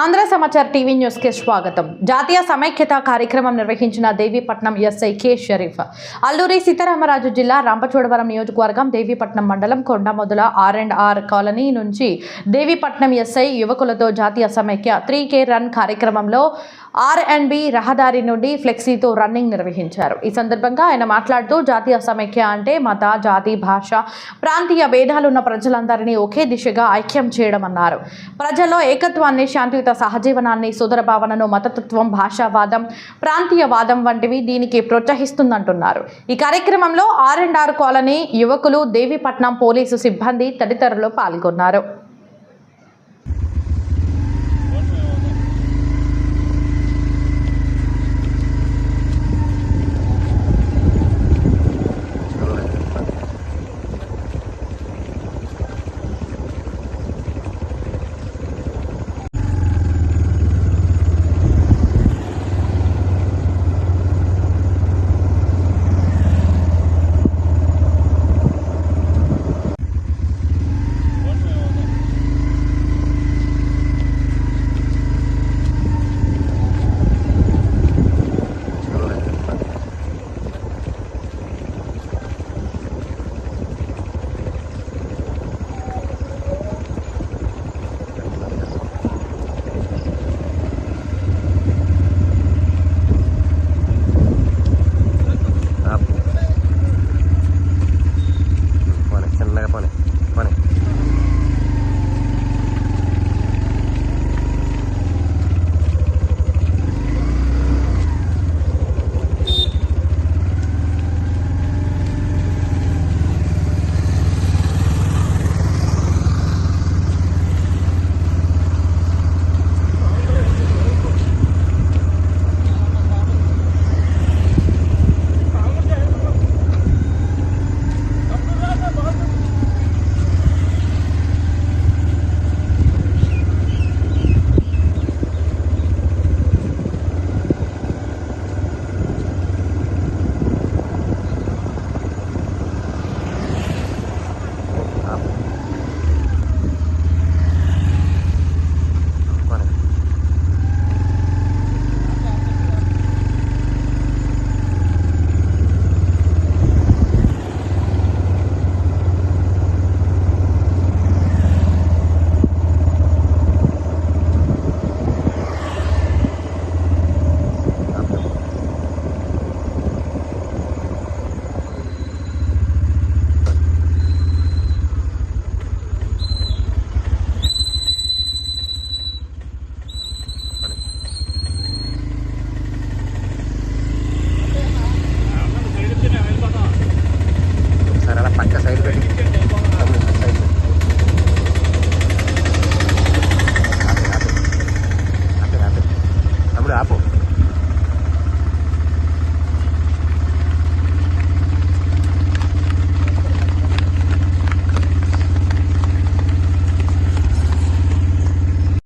Andhra Samachar TV న్యూస్కి స్వాగతం. జాతీయ సమైక్యత కార్యక్రమం నిర్వహించిన దేవీపట్నం ఎస్ఐ కె షరీఫ్. అల్లూరి సీతారామరాజు జిల్లా రాంపచోడవరం నియోజకవర్గం దేవీపట్నం మండలం Kondamodala R and R colony నుంచి దేవీపట్నం ఎస్ఐ యువకులతో జాతీయ సమైక్య త్రీ కే రన్ కార్యక్రమంలో ఆర్ అండ్ బి రహదారి నుండి ఫ్లెక్సీతో రన్నింగ్ నిర్వహించారు. ఈ సందర్భంగా ఆయన మాట్లాడుతూ జాతీయ సమైక్య అంటే మత జాతి భాష ప్రాంతీయ భేదాలున్న ప్రజలందరినీ ఒకే దిశగా ఐక్యం చేయడం అన్నారు ప్రజల్లో ఏకత్వాన్ని శాంతియుత సహజీవనాన్ని సుదర భావనను మతతత్వం భాషావాదం ప్రాంతీయవాదం వంటివి దీనికి ప్రోత్సహిస్తుందంటున్నారు. ఈ కార్యక్రమంలో ఆర్ అండ్ ఆర్ కాలనీ యువకులు దేవీపట్నం పోలీసు సిబ్బంది తదితరులు పాల్గొన్నారు.